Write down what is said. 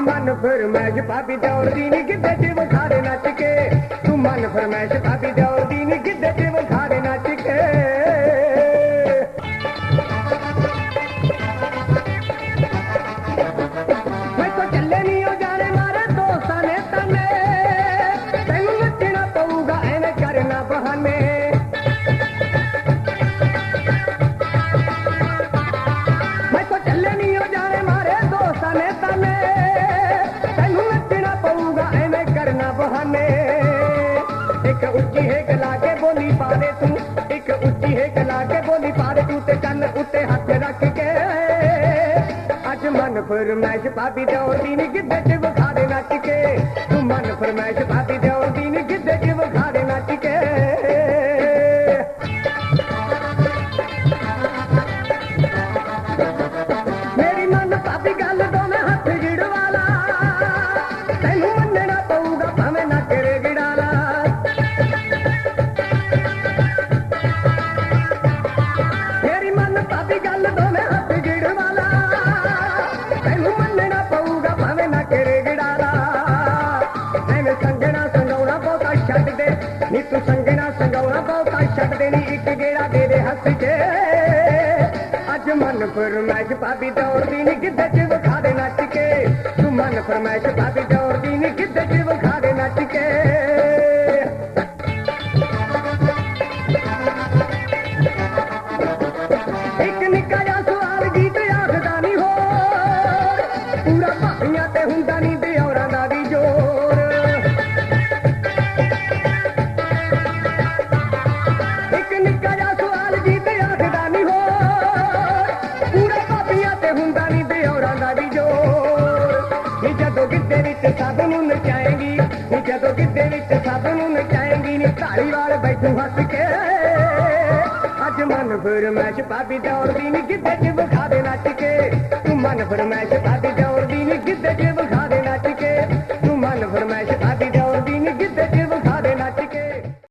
ਮਨ ਫਰਮੈਸ਼ ਭਾਬੀ ਦੌੜਦੀ ਨਹੀਂ ਕਿਤੇ ਤੇ ਵਖਾਰੇ ਨੱਚ ਕੇ। ਤੂੰ ਮਨ ਫਰਮੈਸ਼ ਪਾਪੀ ਅੱਜ ਮਨ ਫਰਮੈਸ਼ ਭਾਬੀ ਦੌੜਦੀ ਨੀ ਗਿੱਧੇ 'ਚ ਵਿਖਾ ਦੇ ਨੱਚ ਕੇ ਤੈਨੂੰ ਮੰਨਣਾ ਪਊਗਾ, ਭਾਵੇਂ ਨਾ ਕਰੇ ਗਿੜਾਲਾ ਐਵੇਂ ਸੰਗਣਾ ਸੰਗਾਉਣਾ ਬਹੁਤਾ ਛੱਡ ਦੇ। ਨੀ ਤੂੰ ਸੰਗਣਾ ਸੰਗਾਉਣਾ ਬਹੁਤਾ ਛੱਡ ਦੇ, ਨੀ ਇੱਕ ਗੇੜਾ ਦੇ ਦੇ ਹੱਸ ਕੇ ਅੱਜ ਮਨ ਫਰਮਾਇਸ਼ ਭਾਬੀ ਦੌੜਦੀ ਨੀ, ਗਿੱਧੇ 'ਚ ਵਿਖਾ ਦੇ ਨੱਚ ਕੇ। ਤੂੰ ਮਨ ਫਰਮਾਇਸ਼ ਭਾਬੀਆਂ ਤੇ ਹੁੰਦਾ ਨਹੀਂ ਦਿਉਰਾਂ ਦਾ ਵੀ ਜੋਰ। ਇੱਕ ਨਿੱਕਾ ਜਿਹਾ ਸਵਾਲ ਗੀਤ ਆਖਦਾ ਨਹੀਂ ਹੋਰ। ਪੂਰਾ ਭਾਬੀਆਂ ਤੇ ਹੁੰਦਾ ਨਹੀਂ ਦਿਉਰਾਂ ਦਾ ਵੀ ਜੋਰ। ਨੀ ਜਦੋਂ ਗਿੱਧੇ ਵਿੱਚ ਸਭ ਨੂੰ ਨਚਾਏਗੀ, ਨੀ ਜਦੋਂ ਗਿੱਧੇ ਵਿੱਚ ਸਭ ਨੂੰ ਨਚਾਏਂਗੀ, ਨੀ ਧਾਰੀ ਵਾਲ ਬੈਠੂ ਹੱਸ ਕੇ। ਅੱਜ ਮਨ ਫਰਮੈਸ਼ ਭਾਬੀ ਦੌੜਦੀ ਨੀ ਗਿੱਧੇ 'ਚ ਵਿਖਾ ਦੇ ਨੱਚ ਕੇ। ਤੂੰ ਮਨ ਫਰਮੈਸ਼ ਭਾਬੀ